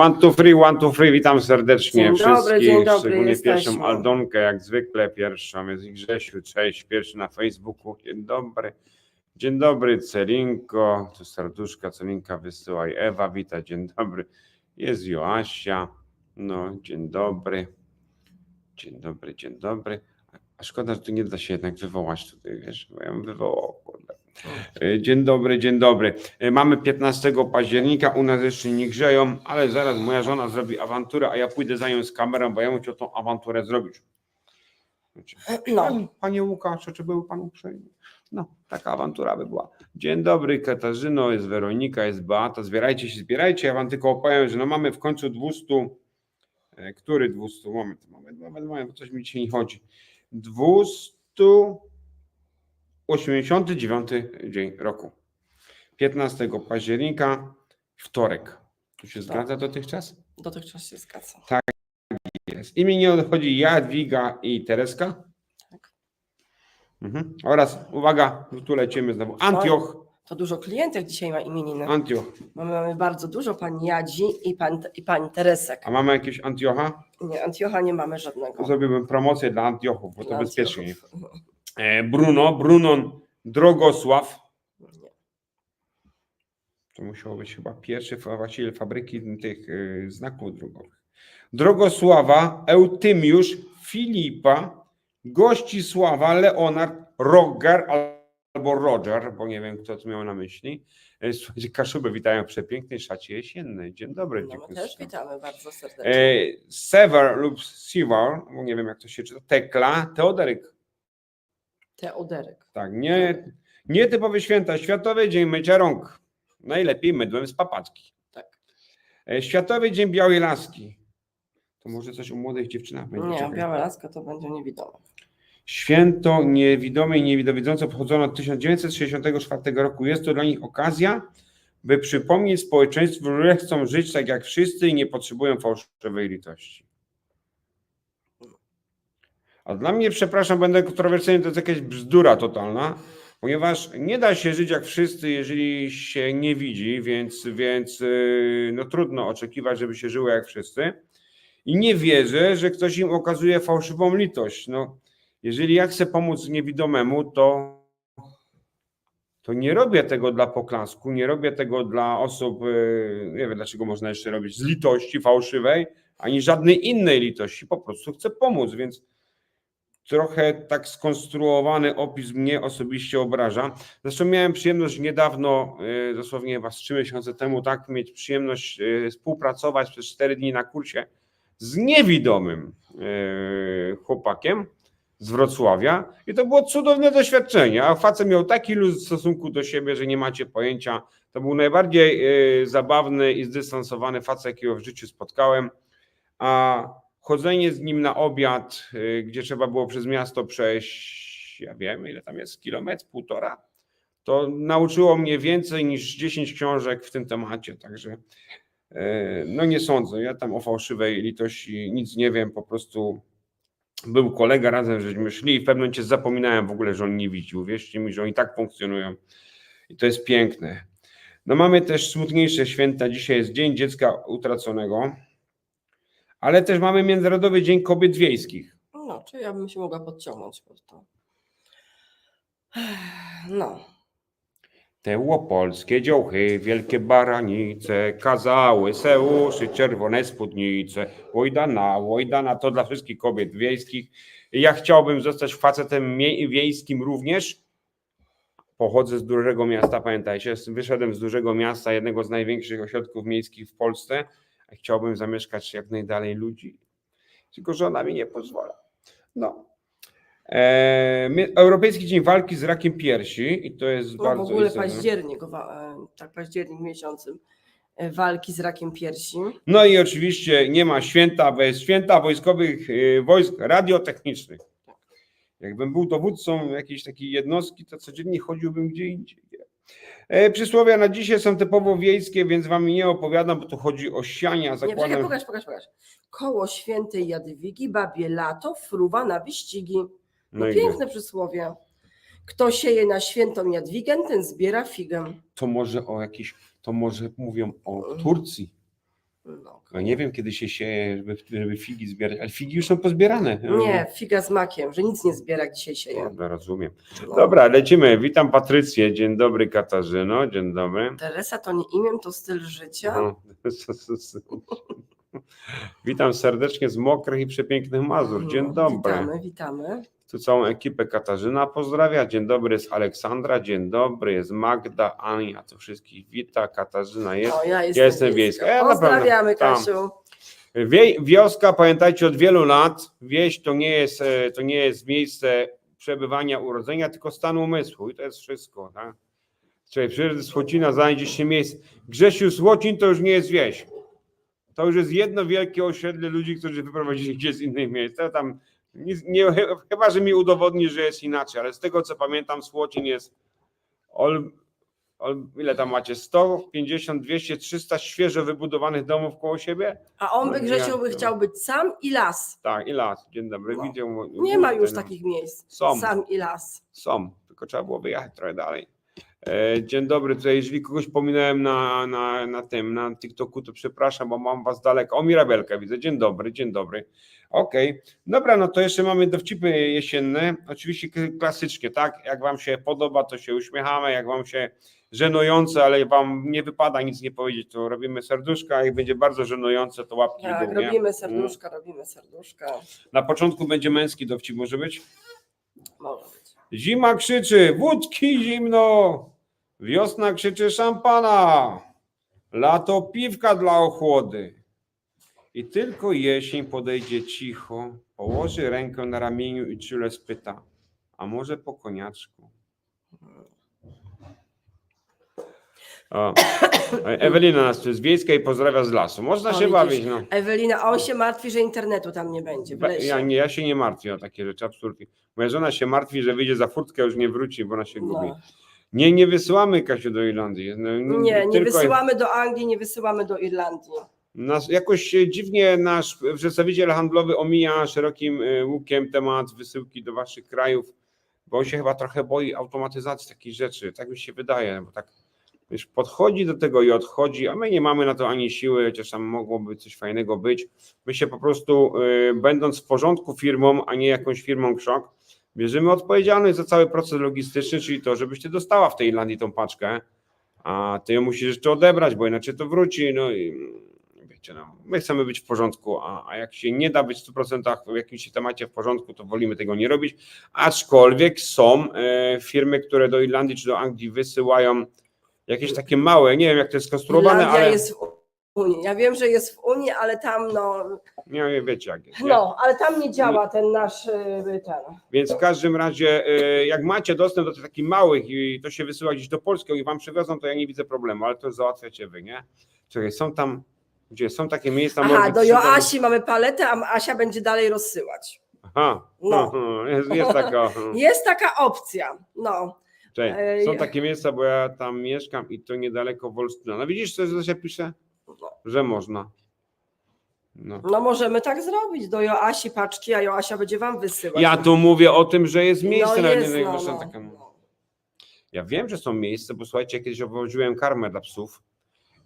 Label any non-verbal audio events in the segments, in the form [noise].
One, two, three, one, two, three. Witam serdecznie Dzień dobry, wszystkich, dzień dobry, szczególnie jesteśmy. pierwszą Aldonkę, jak zwykle pierwszą jest i Grzesiu, cześć, pierwszy na Facebooku, dzień dobry. Dzień dobry Celinko, tu serduszka, Celinka wysyłaj, Ewa wita, dzień dobry. Jest Joasia, no dzień dobry. Dzień dobry, dzień dobry. A szkoda, że tu nie da się jednak wywołać tutaj, wiesz, bo ja bym wywołał, kurde. E, Dzień dobry, dzień dobry. E, Mamy 15 października, u nas jeszcze nie grzeją, ale zaraz moja żona zrobi awanturę, a ja pójdę za nią z kamerą, bo ja chciał tą awanturę zrobić. Znaczy, No, Panie, Łukaszu, czy był pan uprzejmy? No, taka awantura by była. Dzień dobry, Katarzyno, jest Weronika, jest Beata. Zbierajcie się, zbierajcie. Ja wam tylko opowiem, że no mamy w końcu 200. e, Który 200? Moment, moment, moment, moment, bo coś mi dzisiaj nie chodzi. 289 dzień roku. 15 października, wtorek. Tu się zgadza dotychczas? dotychczas się zgadza. Jest. Imię odchodzi Jadwiga i Tereska. Tak. Mhm. Oraz, uwaga, tu lecimy znowu. Antioch. To dużo klientek dzisiaj ma imieniny. Antioch. Mamy, mamy bardzo dużo pani Jadzi i, pan, i pani Teresek. A mamy jakieś Antiocha? Nie, Antiocha nie mamy żadnego. Zrobiłbym promocję dla Antiochów, bo to Dla bezpiecznie. Antiochów. E, Bruno, Brunon Drogosław. To musiało być chyba pierwszy właściciel fabryki tych y, znaków drogowych. Drogosława, Eutymiusz, Filipa, Gościsława, Leonard, Roger albo Roger, bo nie wiem kto to miał na myśli. E, Słuchajcie, Kaszuby witają w przepięknej szacie jesiennej. Dzień dobry. No, my też witamy bardzo serdecznie. E, Sever lub Sivar, bo nie wiem jak to się czyta, Tekla, Teoderyk. Teoderyk. Tak, nie, nietypowe święta. Światowy Dzień Mycia Rąk. Najlepiej mydłem z papaczki. Tak. E, Światowy Dzień Białej Laski. To może coś o młodych dziewczynach będzie. Nie, czekaj. biała laska to będzie niewidoma. Święto niewidomej i niewidowidzące obchodzono od 1964 roku. Jest to dla nich okazja, by przypomnieć społeczeństwu, że chcą żyć tak jak wszyscy i nie potrzebują fałszywej litości. A dla mnie, przepraszam, będę kontrowersyjny, to jest jakaś bzdura totalna, ponieważ nie da się żyć jak wszyscy, jeżeli się nie widzi, więc, więc yy, no trudno oczekiwać, żeby się żyło jak wszyscy. I nie wierzę, że ktoś im okazuje fałszywą litość. No, jeżeli ja chcę pomóc niewidomemu, to, to nie robię tego dla poklasku, nie robię tego dla osób, yy, nie wiem dlaczego można jeszcze robić, z litości fałszywej, ani żadnej innej litości, po prostu chcę pomóc, więc trochę tak skonstruowany opis mnie osobiście obraża. Zresztą miałem przyjemność niedawno, yy, dosłownie chyba z trzy miesiące temu, tak, mieć przyjemność yy, współpracować przez cztery dni na kursie z niewidomym yy, chłopakiem z Wrocławia i to było cudowne doświadczenie, a facet miał taki luz w stosunku do siebie, że nie macie pojęcia. To był najbardziej zabawny i zdystansowany facet, jakiego w życiu spotkałem, a chodzenie z nim na obiad, yy, gdzie trzeba było przez miasto przejść, ja wiem ile tam jest, kilometr, półtora, to nauczyło mnie więcej niż 10 książek w tym temacie, także e, no nie sądzę, ja tam o fałszywej litości nic nie wiem, po prostu był kolega, razem żeśmy szli i w pewnym momencie zapominałem w ogóle, że on nie widzi. Uwierzcie mi, że oni tak funkcjonują i to jest piękne. No mamy też smutniejsze święta. Dzisiaj jest Dzień Dziecka Utraconego, ale też mamy Międzynarodowy Dzień Kobiet Wiejskich. No, czy ja bym się mogła podciągnąć pod to. No, Te łopolskie dziołchy, wielkie baranice, kazały, se uszy, czerwone spódnice, łojdana, łojdana, to dla wszystkich kobiet wiejskich. Ja chciałbym zostać facetem wiejskim również. Pochodzę z dużego miasta, pamiętajcie, wyszedłem z dużego miasta, jednego z największych ośrodków miejskich w Polsce, chciałbym zamieszkać jak najdalej ludzi. Tylko żona mi nie pozwala. No. Eee, my- Europejski Dzień Walki z Rakiem Piersi i to jest no w bardzo ogóle istotne. październik, e, tak październik miesiącem e, walki z rakiem piersi. No i oczywiście nie ma święta bez święta wojskowych wojsk radiotechnicznych. Jakbym był dowódcą jakiejś takiej jednostki, to codziennie chodziłbym gdzie indziej. E, Przysłowia na dzisiaj są typowo wiejskie, więc wam nie opowiadam, bo tu chodzi o siania. Nie, czekaj, Zakładam. pokaż, pokaż, pokaż. Koło świętej Jadwigi, babie lato, fruwa na wyścigi. No, No piękne przysłowie. Kto sieje na świętą Jadwigę, ten zbiera figę. to może o jakiś, to może mówią o Turcji. No. No nie wiem, kiedy się sieje, żeby, żeby figi zbierać, ale figi już są pozbierane. Nie, figa z makiem, że nic nie zbiera jak dzisiaj sieje. Dobra, rozumiem. No. Dobra, lecimy. Witam Patrycję. Dzień dobry Katarzyno. Dzień dobry. Teresa to nie imię, to styl życia. No. [laughs] Witam serdecznie z mokrych i przepięknych Mazur. Dzień No, dobry. Witamy, witamy. Tu całą ekipę Katarzyna pozdrawia. Dzień dobry, jest Aleksandra. Dzień dobry, jest Magda, Ania. To wszystkich wita. Katarzyna jest. O, ja jestem, jestem wiejska. Ja Pozdrawiamy, Kasiu. Wie, wioska, pamiętajcie, od wielu lat wieś to nie jest, e, to nie jest miejsce przebywania, urodzenia, tylko stan umysłu i to jest wszystko. Tak? Czyli przyrody Słocina znajdzie się miejsce. Grzesiu Słocin to już nie jest wieś. To już jest jedno wielkie osiedle ludzi, którzy wyprowadzili się z innych miejsc. Tam nic, nie, chyba, że mi udowodni, że jest inaczej, ale z tego co pamiętam, Słocin jest ol, ol, ile tam macie? 150, 200, 300 świeżo wybudowanych domów koło siebie? A on by, No, Grzesiu, by chciał być sam i las. Tak, i las. Dzień dobry. Widział, Nie ma już no, takich miejsc. Są. Sam i las. Są, tylko trzeba było wyjechać trochę dalej. E, Dzień dobry, tutaj jeżeli kogoś pominąłem na, na, na tym, na TikToku, to przepraszam, bo mam was daleko. O, Mirabelka widzę. Dzień dobry, dzień dobry. Okej, dobra, no to jeszcze mamy dowcipy jesienne. Oczywiście klasycznie, tak? Jak wam się podoba, to się uśmiechamy. Jak wam się żenujące, ale wam nie wypada nic nie powiedzieć, to robimy serduszka. Jak będzie bardzo żenujące, to łapki w Tak, dół, nie? robimy serduszka, robimy serduszka. Na początku będzie męski dowcip, może być? Może. Zima krzyczy, wódki zimno, wiosna krzyczy szampana, lato piwka dla ochłody. I tylko jesień podejdzie cicho, położy rękę na ramieniu i czule spyta, a może po koniaczku? O, Ewelina nas tu wiejska i pozdrawia z lasu. Można się bawić, no. Ewelina, a on się martwi, że internetu tam nie będzie w lesie. Ja, nie, ja się nie martwię o takie rzeczy, absolutnie. Moja żona się martwi, że wyjdzie za furtkę, już nie wróci, bo ona się gubi. No. Nie, nie wysyłamy Kasiu do Irlandii. No, Nie, nie tylko wysyłamy do Anglii, nie wysyłamy do Irlandii. Nas, jakoś dziwnie nasz przedstawiciel handlowy omija szerokim y, łukiem temat wysyłki do waszych krajów, bo on się chyba trochę boi automatyzacji takich rzeczy. Tak mi się wydaje, bo tak wiesz, podchodzi do tego i odchodzi, a my nie mamy na to ani siły, chociaż tam mogłoby coś fajnego być. My się po prostu, y, będąc w porządku firmą, a nie jakąś firmą krzok, bierzemy odpowiedzialność za cały proces logistyczny, czyli to, żebyś ty dostała w tej Irlandii tą paczkę, a ty ją musisz jeszcze odebrać, bo inaczej to wróci. No i wiecie, no, my chcemy być w porządku, a, a jak się nie da być w 100% w jakimś temacie w porządku, to wolimy tego nie robić. Aczkolwiek są e, firmy, które do Irlandii czy do Anglii wysyłają jakieś takie małe, nie wiem jak to jest skonstruowane, Irlandia ale jest w Unii. Ja wiem, że jest w Unii, ale tam no, nie wiem, wiecie jak jest. Nie? no, ale tam nie działa ten nasz y, ten. Więc w każdym razie, e, jak macie dostęp do tych takich małych i to się wysyła gdzieś do Polski i wam przywiozą, to ja nie widzę problemu, ale to załatwiacie wy, nie? Czekaj, są tam, gdzie są takie miejsca... Aha, do Joasi mamy paletę, a Asia będzie dalej rozsyłać. Aha, No. no. [laughs] jest, jest taka... [laughs] Jest taka opcja. No, Ej. są takie miejsca, bo ja tam mieszkam i to niedaleko Wolsztyna. No widzisz, co się pisze? No. Że można. No. no możemy tak zrobić. Do Joasi paczki, a Joasia będzie wam wysyłać. Ja tu mówię o tym, że jest miejsce no na jest, no, no, no, taka, no. no. Ja wiem, że są miejsca, bo słuchajcie, kiedyś obwoziłem karmę dla psów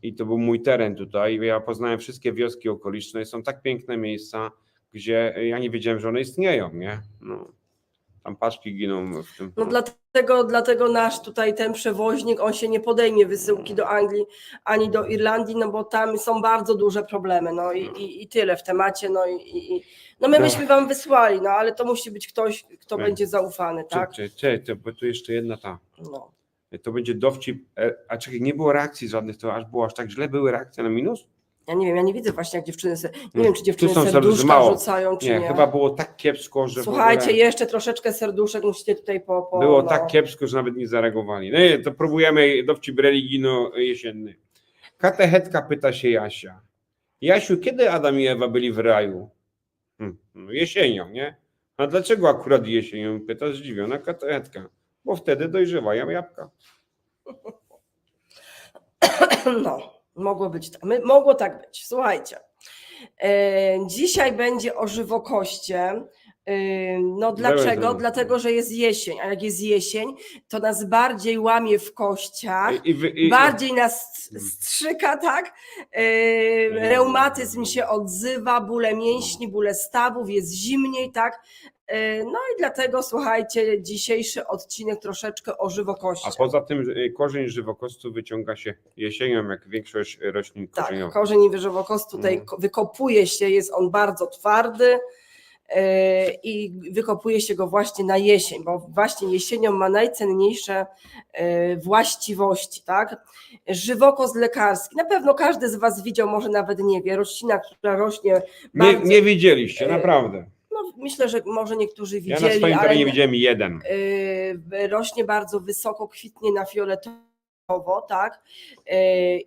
i to był mój teren tutaj. Ja poznałem wszystkie wioski okoliczne. Są tak piękne miejsca, gdzie ja nie wiedziałem, że one istnieją, nie? No. Tam paczki giną w tym. No dlatego, dlatego nasz tutaj ten przewoźnik, on się nie podejmie wysyłki do Anglii ani do Irlandii, no bo tam są bardzo duże problemy, no i, i, i tyle w temacie, no i, i no my Tak. byśmy wam wysłali, no ale to musi być ktoś, kto Tak. będzie zaufany, tak? Czekaj, to, bo tu jeszcze jedna ta. No. To będzie dowcip. e, A czekaj, nie było reakcji żadnych, to aż było aż tak źle. Były reakcje na minus? Ja nie wiem, ja nie widzę właśnie jak dziewczyny, se, nie No, wiem czy dziewczyny są serduszka mało. rzucają, czy Nie, nie. chyba było tak kiepsko, że. Słuchajcie, ogóle jeszcze troszeczkę serduszek musicie tutaj po... po Było no. tak kiepsko, że nawet nie zareagowali. No nie, to próbujemy dowcip religijno-jesienny. Katechetka pyta się Jasia. Jasiu, kiedy Adam i Ewa byli w raju? Hmm, no jesienią, nie? A dlaczego akurat jesienią? Pyta zdziwiona katechetka. Bo wtedy dojrzewają jabłka. [coughs] No, mogło być tak. Mogło tak być. Słuchajcie. E, dzisiaj będzie o żywokoście, Yy, No dlaczego? Dlatego, że jest jesień, a jak jest jesień, to nas bardziej łamie w kościach, I, i, i, bardziej nas strzyka, tak? Yy, reumatyzm się odzywa, bóle mięśni, bóle stawów, jest zimniej, tak? Yy, No i dlatego słuchajcie, dzisiejszy odcinek troszeczkę o A żywokości. poza tym y, korzeń żywokostu wyciąga się jesienią, jak większość roślin Tak, korzeniowych. korzeń żywokostu tutaj ko- wykopuje się, jest on bardzo twardy yy, i wykopuje się go właśnie na jesień, bo właśnie jesienią ma najcenniejsze właściwości, tak? Żywokost lekarski, na pewno każdy z Was widział, może nawet nie wie, roślina, która rośnie Nie, bardzo, nie widzieliście, y, naprawdę. No myślę, że może niektórzy Ja widzieli, na swoim ale terenie widziałem jeden. yy, rośnie bardzo wysoko, kwitnie na fioletowo, tak? Yy,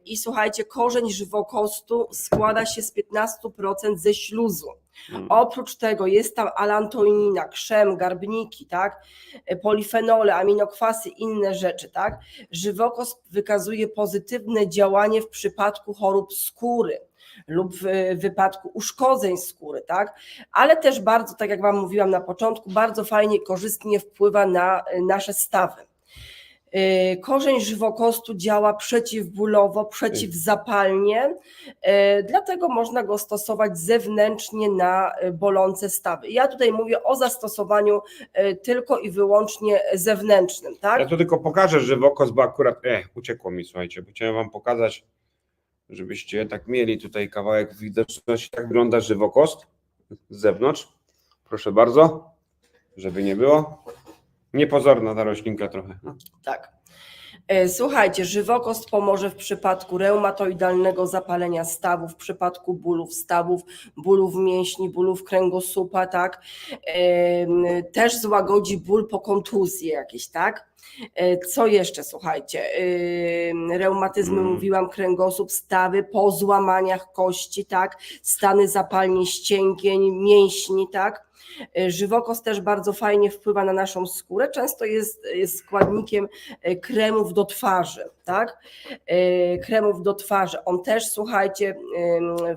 I słuchajcie, korzeń żywokostu składa się z 15% ze śluzu. Mm. Oprócz tego jest tam alantoinina, krzem, garbniki, tak? Polifenole, aminokwasy, inne rzeczy, tak? Żywokost wykazuje pozytywne działanie w przypadku chorób skóry lub w wypadku uszkodzeń skóry, tak? Ale też bardzo, tak jak Wam mówiłam na początku, bardzo fajnie korzystnie wpływa na e, nasze stawy. E, Korzeń żywokostu działa przeciwbólowo, przeciwzapalnie, e, dlatego można go stosować zewnętrznie na e, bolące stawy. Ja tutaj mówię o zastosowaniu tylko i wyłącznie zewnętrznym, tak? Ja tu tylko pokażę żywokost, bo akurat, e, uciekło mi, słuchajcie, bo chciałem wam pokazać, żebyście tak mieli tutaj kawałek widoczności, tak wygląda żywokost z zewnątrz. Proszę bardzo, żeby nie było. Niepozorna ta roślinka trochę. No. Tak. E, Słuchajcie, żywokost pomoże w przypadku reumatoidalnego zapalenia stawów, w przypadku bólów stawów, bólów mięśni, bólów kręgosłupa, tak. Em, Też złagodzi ból po kontuzji jakieś, tak. E, Co jeszcze, słuchajcie? Reumatyzmy, Mm. mówiłam, kręgosłup, stawy po złamaniach kości, tak. Stany zapalnie ścięgień, mięśni, tak. E, Żywokost też bardzo fajnie wpływa na naszą skórę. Często jest, jest składnikiem e, kremów do twarzy, tak? E, Kremów do twarzy. On też, słuchajcie,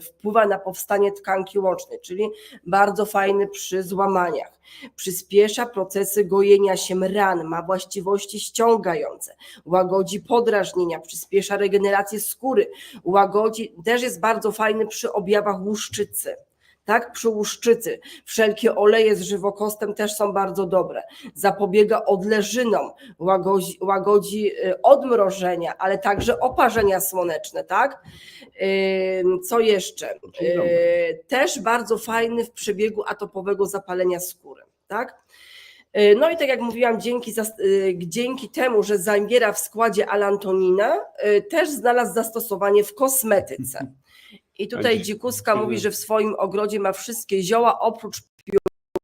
wpływa na powstanie tkanki łącznej, czyli bardzo fajny przy złamaniach. Przyspiesza procesy gojenia się ran, ma właściwości ściągające, łagodzi podrażnienia, przyspiesza regenerację skóry, łagodzi, też jest bardzo fajny przy objawach łuszczycy tak, przy łuszczycy. Wszelkie oleje z żywokostem też są bardzo dobre. Zapobiega odleżynom, łagodzi, łagodzi y, odmrożenia, ale także oparzenia słoneczne, tak? Co jeszcze? Y, Też bardzo fajny w przebiegu atopowego zapalenia skóry, tak? Y, No i tak jak mówiłam, dzięki, dzięki temu, że zawiera w składzie alantonina, też znalazł zastosowanie w kosmetyce. [laughs] I tutaj dzi- Dzikuska mówi, że w swoim ogrodzie ma wszystkie zioła oprócz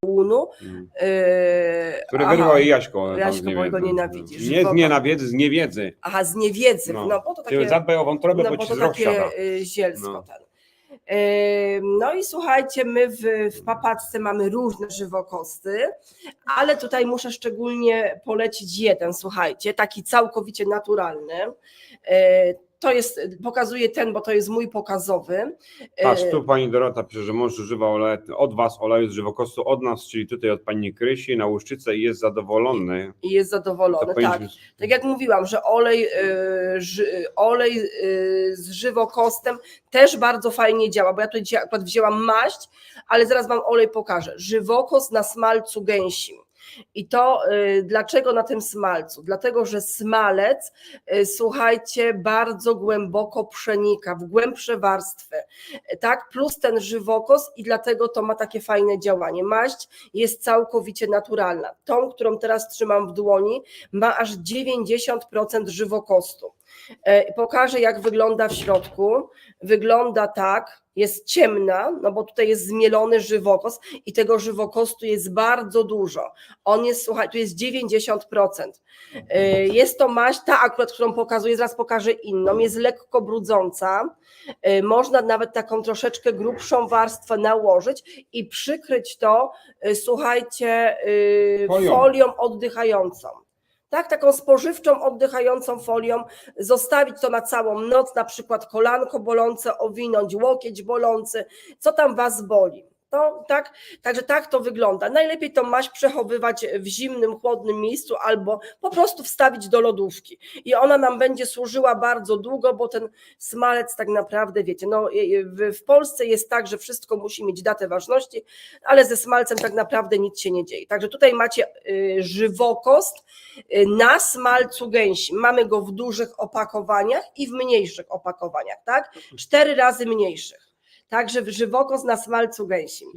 piołunu. Mm. Yy, Który aha, wyrwał jej Jaśko. Jaśko, bo go nienawidzi. Nie z nienawiedzy, z niewiedzy. aha, z niewiedzy, no, No. bo to takie, zadbaj o wątrobę, no, bo bo to takie y, zielsko. No. Ten. Yy, No i słuchajcie, my w, w papatce mamy różne żywokosty, ale tutaj muszę szczególnie polecić jeden, słuchajcie, taki całkowicie naturalny. To jest, pokazuję ten, bo to jest mój pokazowy. Patrz, Yy, tu pani Dorota pisze, że mąż używa oleju, od was oleju z żywokostu, od nas, czyli tutaj od pani Krysi na łuszczycę i jest zadowolony. I jest zadowolony, tak. powinniśmy- Tak jak mówiłam, że olej, y, ży, olej y, z żywokostem też bardzo fajnie działa, bo ja tutaj dzisiaj akurat wzięłam maść, ale zaraz Wam olej pokażę. Żywokost na smalcu gęsim. I to y, dlaczego na tym smalcu? Dlatego, że smalec, y, słuchajcie, bardzo głęboko przenika w głębsze warstwy, tak? Plus ten żywokost i dlatego to ma takie fajne działanie. Maść jest całkowicie naturalna. Tą, którą teraz trzymam w dłoni, ma aż 90% żywokostu. E, Pokażę, jak wygląda w środku. Wygląda tak, jest ciemna, no bo tutaj jest zmielony żywokost i tego żywokostu jest bardzo dużo. On jest, słuchaj, tu jest 90%. E, Jest to maść, ta akurat, którą pokazuję, zaraz pokażę inną, jest lekko brudząca. E, Można nawet taką troszeczkę grubszą warstwę nałożyć i przykryć to, słuchajcie, Folią. folią oddychającą tak, taką spożywczą, oddychającą folią, zostawić to na całą noc, na przykład kolanko bolące, owinąć łokieć bolący, co tam was boli. To, tak, także tak to wygląda. Najlepiej tą maść przechowywać w zimnym, chłodnym miejscu albo po prostu wstawić do lodówki. I ona nam będzie służyła bardzo długo, bo ten smalec tak naprawdę, wiecie, no, w, Polsce jest tak, że wszystko musi mieć datę ważności, ale ze smalcem tak naprawdę nic się nie dzieje. Także tutaj macie y, żywokost y, na smalcu gęsi. Mamy go w dużych opakowaniach i w mniejszych opakowaniach, tak? Cztery razy mniejszych. Także w żywokost na smalcu gęsim.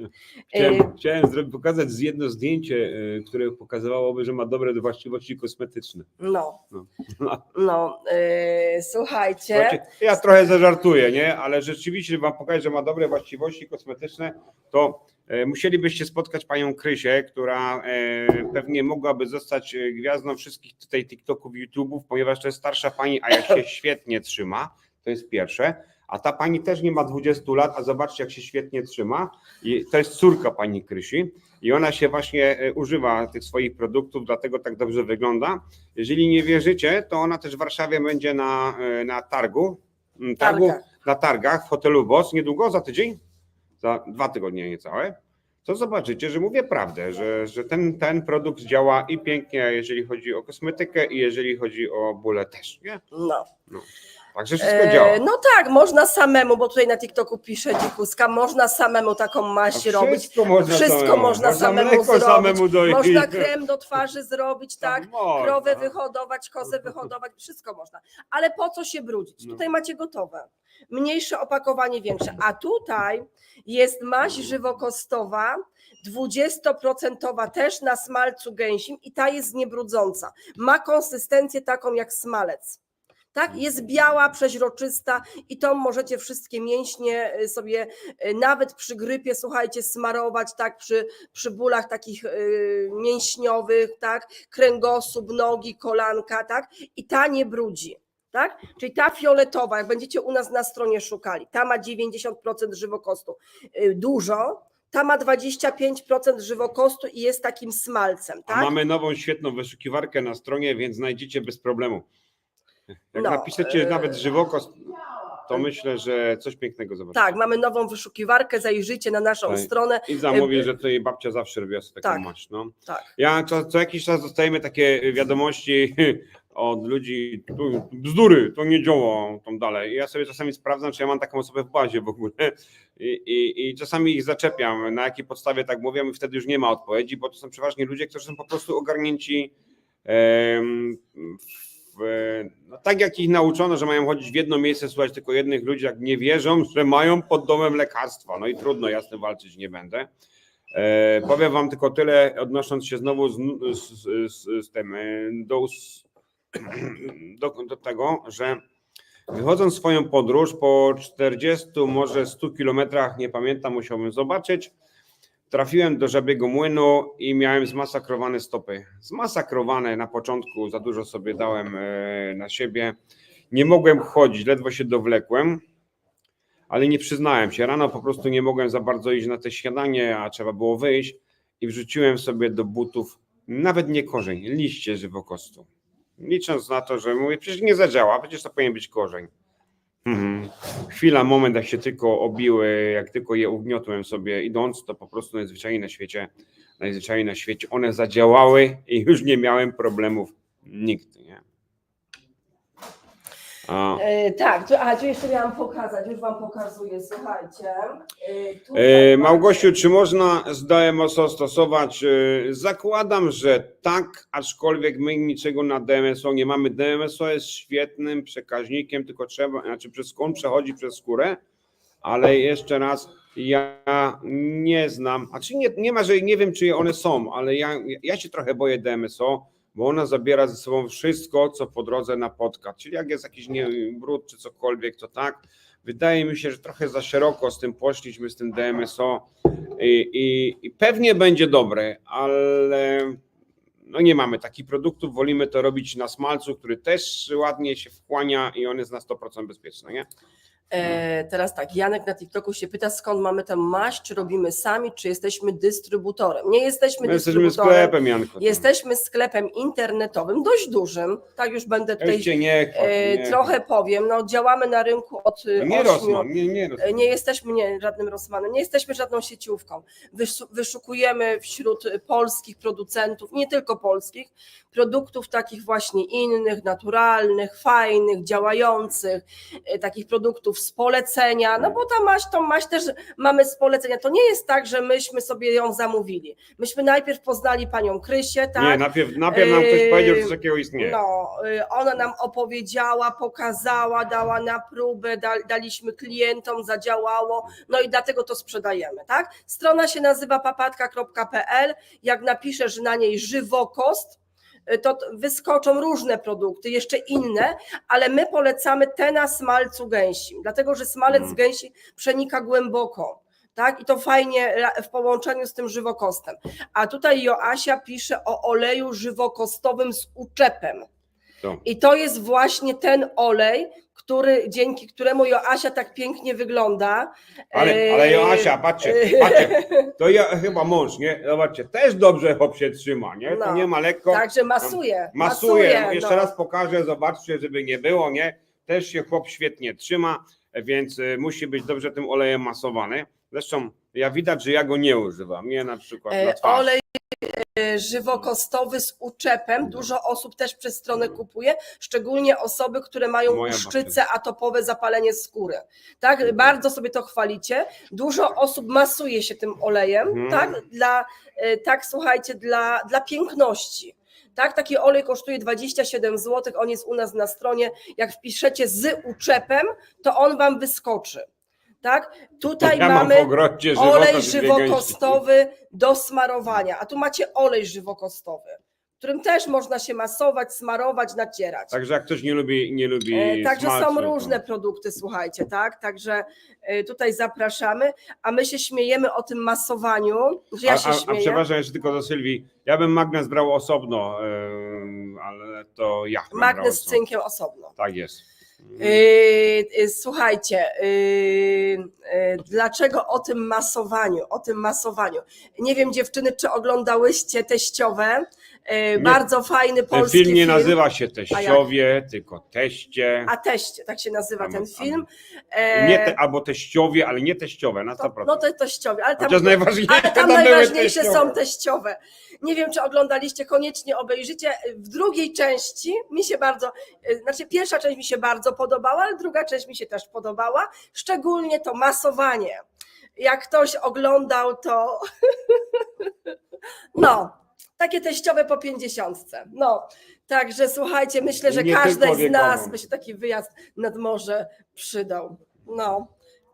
Chciałem, chciałem zro- pokazać jedno zdjęcie, y, które pokazywałoby, że ma dobre właściwości kosmetyczne. No, No. no, y, słuchajcie. Słuchajcie, ja trochę zażartuję, nie? Ale rzeczywiście, żeby wam pokazać, że ma dobre właściwości kosmetyczne, to e, musielibyście spotkać panią Krysię, która e, pewnie mogłaby zostać e, gwiazdą wszystkich tutaj TikToków, YouTube'ów, ponieważ to jest starsza pani, a jak się [laughs] świetnie trzyma, to jest pierwsze. A ta pani też nie ma 20 lat, a zobaczcie, jak się świetnie trzyma. I to jest córka pani Krysi. I ona się właśnie e, używa tych swoich produktów, dlatego tak dobrze wygląda. Jeżeli nie wierzycie, to ona też w Warszawie będzie na, e, na targu. mm, targu na targach w hotelu Boss niedługo, za tydzień, za dwa tygodnie niecałe. To zobaczycie, że mówię prawdę, że, że ten, ten produkt działa i pięknie, jeżeli chodzi o kosmetykę, i jeżeli chodzi o bóle też. Nie? No. Także wszystko działa. E, no tak, można samemu, bo tutaj na TikToku pisze dzikuska, można samemu taką maść A robić. Wszystko można Wszystko samemu. można samemu zrobić. samemu. Można krem do twarzy zrobić, tak? Można. Krowę wyhodować, kozę [laughs] wyhodować, wszystko można. Ale po co się brudzić? No. Tutaj macie gotowe. Mniejsze opakowanie, większe. A tutaj jest maść żywokostowa, 20% też na smalcu gęsim i ta jest niebrudząca. Ma konsystencję taką jak smalec. Tak, jest biała, przeźroczysta i tą możecie wszystkie mięśnie y, sobie y, nawet przy grypie, słuchajcie, smarować, tak, przy, przy bólach takich y, mięśniowych, tak, kręgosłup, nogi, kolanka, tak, i ta nie brudzi. Tak? Czyli ta fioletowa, jak będziecie u nas na stronie szukali, ta ma 90% żywokostu. Dużo, ta ma 25% żywokostu i jest takim smalcem. A Tak? mamy nową, świetną wyszukiwarkę na stronie, więc znajdziecie bez problemu. Jak No, napiszecie e, nawet żywokost, to myślę, że coś pięknego zobaczycie. Tak, mamy nową wyszukiwarkę, zajrzyjcie na naszą Tak. stronę. I zamówię, że tutaj babcia zawsze robiła sobie taką Tak. maść. No. Tak. Ja co, co jakiś czas dostajemy takie wiadomości [laughs] od ludzi, tu bzdury, to nie działa tam dalej. I ja sobie czasami sprawdzam, czy ja mam taką osobę w bazie w ogóle. I, i, i czasami ich zaczepiam, na jakiej podstawie tak mówią i wtedy już nie ma odpowiedzi, bo to są przeważnie ludzie, którzy są po prostu ogarnięci em, w, no, tak jak ich nauczono, że mają chodzić w jedno miejsce, słuchać tylko jednych ludzi, jak nie wierzą, że mają pod domem lekarstwa. No i trudno, ja z tym walczyć nie będę. E, powiem wam tylko tyle, odnosząc się znowu z, z, z, z tym, e, do, do, do tego, że wychodząc swoją podróż po 40, może 100 kilometrach, nie pamiętam, musiałbym zobaczyć, trafiłem do żabiego młynu i miałem zmasakrowane stopy. Zmasakrowane na początku, za dużo sobie dałem e, na siebie. Nie mogłem chodzić, ledwo się dowlekłem ale nie przyznałem się. Rano po prostu nie mogłem za bardzo iść na te śniadanie, a trzeba było wyjść i wrzuciłem sobie do butów nawet nie korzeń, liście żywokostu. Licząc na to, że mówię, przecież nie zadziała, przecież to powinien być korzeń. Mhm. Chwila, moment, jak się tylko obiły, jak tylko je ugniotłem sobie idąc, to po prostu najzwyczajniej na świecie, najzwyczajniej na świecie one zadziałały i już nie miałem problemów nigdy? A, E, tak, tu, a tu jeszcze miałam pokazać, już wam pokazuję, słuchajcie. E, tutaj E, Małgosiu, czy można z DMSO stosować? E, Zakładam, że tak, aczkolwiek my niczego na DMSO nie mamy. DMSO jest świetnym przekaźnikiem, tylko trzeba, znaczy przez skąd przechodzi przez skórę, ale jeszcze raz, ja nie znam, a czy nie, nie ma, że nie wiem, czy one są, ale ja, ja się trochę boję DMSO, bo ona zabiera ze sobą wszystko, co po drodze napotka. Czyli jak jest jakiś nie, wiem, brud czy cokolwiek, to tak. Wydaje mi się, że trochę za szeroko z tym poszliśmy, z tym DMSO i, i, i pewnie będzie dobre, ale no nie mamy takich produktów, wolimy to robić na smalcu, który też ładnie się wchłania i on jest na 100% bezpieczny, nie? E, teraz tak, Janek na TikToku się pyta, skąd mamy tę maść, czy robimy sami, czy jesteśmy dystrybutorem. Nie jesteśmy My jesteśmy dystrybutorem. sklepem, Janko. Jesteśmy sklepem internetowym, dość dużym, tak już będę Już tutaj cię nie chwal, e, nie trochę powiem, no działamy na rynku od e, Nie ośmiu, Rosman, nie, nie Rosman. Nie jesteśmy nie, żadnym Rosmanem, nie jesteśmy żadną sieciówką. Wyszu- Wyszukujemy wśród polskich producentów, nie tylko polskich, produktów takich właśnie innych, naturalnych, fajnych, działających, e, takich produktów z polecenia, no bo ta maść, tą maść też mamy z polecenia. To nie jest tak, że myśmy sobie ją zamówili. Myśmy najpierw poznali panią Krysię, tak? Nie, najpierw, najpierw nam ktoś Yy, powiedział, że coś takiego istnieje. No, y, ona nam opowiedziała, pokazała, dała na próbę, da, daliśmy klientom, zadziałało, no i dlatego to sprzedajemy, tak? Strona się nazywa papatka.pl, jak napiszesz na niej żywokost, to wyskoczą różne produkty, jeszcze inne, ale my polecamy te na smalcu gęsim, dlatego że smalec z gęsi przenika głęboko. Tak, i to fajnie ra- w połączeniu z tym żywokostem. A tutaj Joasia pisze o oleju żywokostowym z uczepem. I to jest właśnie ten olej, który, dzięki któremu Joasia tak pięknie wygląda. Ale, ale Joasia, patrzcie, Yy, patrzcie, [laughs] to ja chyba mąż, nie? Zobaczcie, też dobrze chłop się trzyma, nie? To No. nie ma lekko. Także masuje. Masuje, jeszcze no. raz pokażę, zobaczcie, żeby nie było, nie? Też się chłop świetnie trzyma, więc y, musi być dobrze tym olejem masowany. Zresztą ja widać, że ja go nie używam, nie na przykład na E, twarz. Olej e, żywokostowy z uczepem. Dużo osób też przez stronę kupuje, szczególnie osoby, które mają Moja atopowe zapalenie skóry. Tak, bardzo sobie to chwalicie. Dużo osób masuje się tym olejem, Mhm. tak, dla, e, tak słuchajcie, dla, dla piękności. Tak, taki olej kosztuje 27 zł, on jest u nas na stronie. Jak wpiszecie z uczepem, to on wam wyskoczy. Tak? Tutaj ja mamy olej żywokostowy do smarowania, a tu macie olej żywokostowy, którym też można się masować, smarować, nacierać. Także jak ktoś nie lubi, nie lubi E, Także są to- różne produkty, słuchajcie, tak? Także e, tutaj zapraszamy, a my się śmiejemy o tym masowaniu, że ja a, się a, a śmieję. przepraszam jeszcze tylko do Sylwii, ja bym magnes brał osobno, ale to ja Magnes z cynkiem osobno. Tak jest. Yy, yy, słuchajcie, yy, dlaczego o tym masowaniu? O tym masowaniu. Nie wiem, dziewczyny, czy oglądałyście teściowe. Yy, bardzo fajny Ten polski film nie film. nazywa się Teściowie, tylko Teście. A teście, tak się nazywa A, ten film. E, Nie te, albo Teściowie, ale nie Teściowe, na 100%. to, no to teściowie, ale tam, najważniejsze ale tam tam najważniejsze teściowe. są teściowe. Nie wiem, czy oglądaliście, koniecznie obejrzycie. W drugiej części mi się bardzo, y, znaczy pierwsza część mi się bardzo podobała, ale druga część mi się też podobała, szczególnie to masowanie. Jak ktoś oglądał to, [laughs] no, takie teściowe po pięćdziesiątce. No, także słuchajcie, myślę, że Nie każdej tylko z nas by się taki wyjazd nad morze przydał. No,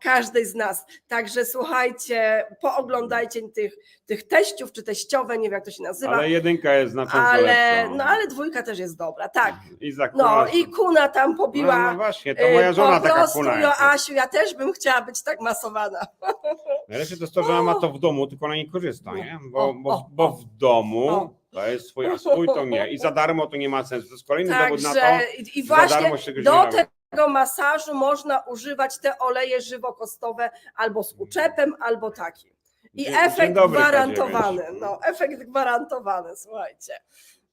każdej z nas. Także słuchajcie, pooglądajcie tych, tych teściów czy teściowe, nie wiem jak to się nazywa, Ale jedynka jest znacząco ale, lepsza. no, ale dwójka też jest dobra, tak. I za No Kuna- i Kuna tam pobiła. No, no właśnie, to moja y, żona po taka prostu, kuna jest. Joasiu, ja też bym chciała być tak masowana. [laughs] Najlepsze to jest to, że ona ma to w domu, tylko ona nie korzysta, nie? Bo, bo, bo w domu O. to jest swój, a swój to nie. I za darmo to nie ma sensu. To jest kolejny dowód na to, Także i, i za właśnie darmo się do nie robi. Tego masażu można używać te oleje żywokostowe albo z uczepem, albo taki. I Dzień- efekt dzień dobry, gwarantowany. No, efekt gwarantowany, słuchajcie.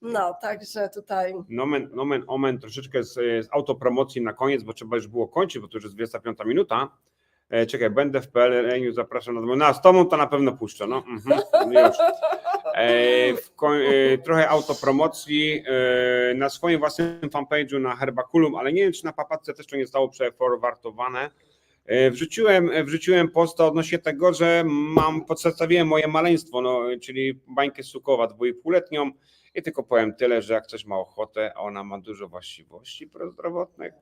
No, także tutaj. Nomen, nomen, omen, troszeczkę z, z autopromocji na koniec, bo trzeba już było kończyć, bo to już jest 25 minuta. E, czekaj, będę w PLN, zapraszam na No, z tobą to na pewno puszczę, no. Mhm, już. E, koń, e, trochę autopromocji e, na swoim własnym fanpage'u na Herbaculum, ale nie wiem, czy na papatce też to nie zostało przeforwartowane. E, Wrzuciłem, wrzuciłem posta odnośnie tego, że mam, przedstawiłem moje maleństwo, no, czyli bańkę Sukowa dwuipółletnią i tylko powiem tyle, że jak ktoś ma ochotę, a ona ma dużo właściwości prozdrowotnych,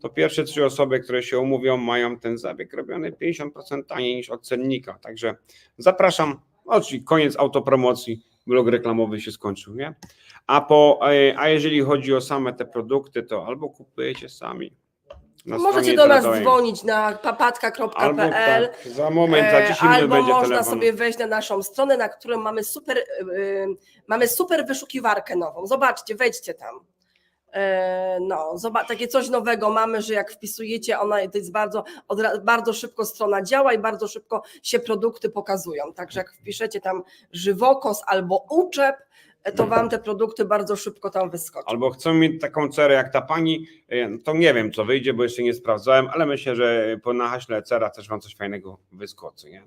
to pierwsze trzy osoby, które się umówią, mają ten zabieg robiony 50% taniej niż od cennika. Także zapraszam. No, czyli koniec autopromocji, blog reklamowy się skończył, nie? A, po, e, a jeżeli chodzi o same te produkty, to albo kupujecie sami. Możecie do nas internetowej, dzwonić na papatka.pl. tak, za moment, za 10 minut E, Albo będzie można telefon. sobie wejść na naszą stronę, na którą mamy super, y, mamy super wyszukiwarkę nową. Zobaczcie, wejdźcie tam. E, No, zobacz, takie coś nowego mamy, że jak wpisujecie, ona to jest bardzo, bardzo szybko strona działa i bardzo szybko się produkty pokazują. Także jak wpiszecie tam żywokos albo uczep, to wam te produkty bardzo szybko tam wyskoczą. Albo chcą mieć taką cerę jak ta pani, e, to nie wiem co wyjdzie, bo jeszcze nie sprawdzałem, ale myślę, że po na haśle cera też wam coś fajnego wyskoczy, nie?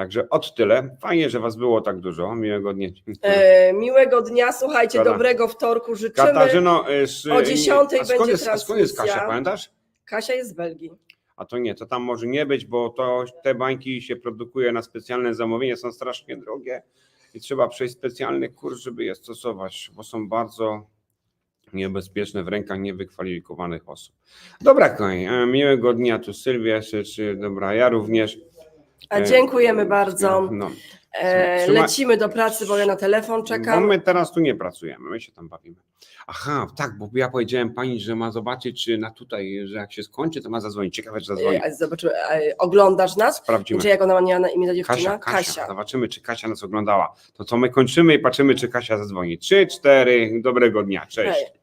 Także od tyle. Fajnie, że was było tak dużo. Miłego dnia. E, miłego dnia, słuchajcie, Dobra. dobrego wtorku życzymy. Katarzyno, e, z, O 10:00 a skąd będzie jest, a skąd jest Kasia, transmisja. pamiętasz? Kasia jest z Belgii. A to nie, to tam może nie być, bo to te bańki się produkuje na specjalne zamówienie, są strasznie drogie i trzeba przejść specjalny kurs, żeby je stosować, bo są bardzo niebezpieczne w rękach niewykwalifikowanych osób. Dobra, kochani, e, miłego dnia, tu Sylwia, czy, czy dobra, ja również. A E, dziękujemy bardzo. No, E, Trzyma- lecimy do pracy, bo ja na telefon bo czekam. my teraz tu nie pracujemy, my się tam bawimy. Aha, tak, bo ja powiedziałem pani, że ma zobaczyć, czy na tutaj, że jak się skończy, to ma zadzwonić. Ciekawe, czy zadzwoni. E, zobaczymy, e, oglądasz nas? Sprawdzimy. Czy jak ona ma na imię ta dziewczyna? Kasia, Kasia, Zobaczymy, czy Kasia nas oglądała. To co my kończymy i patrzymy, czy Kasia zadzwoni. Trzy, cztery, dobrego dnia. Cześć. Hej.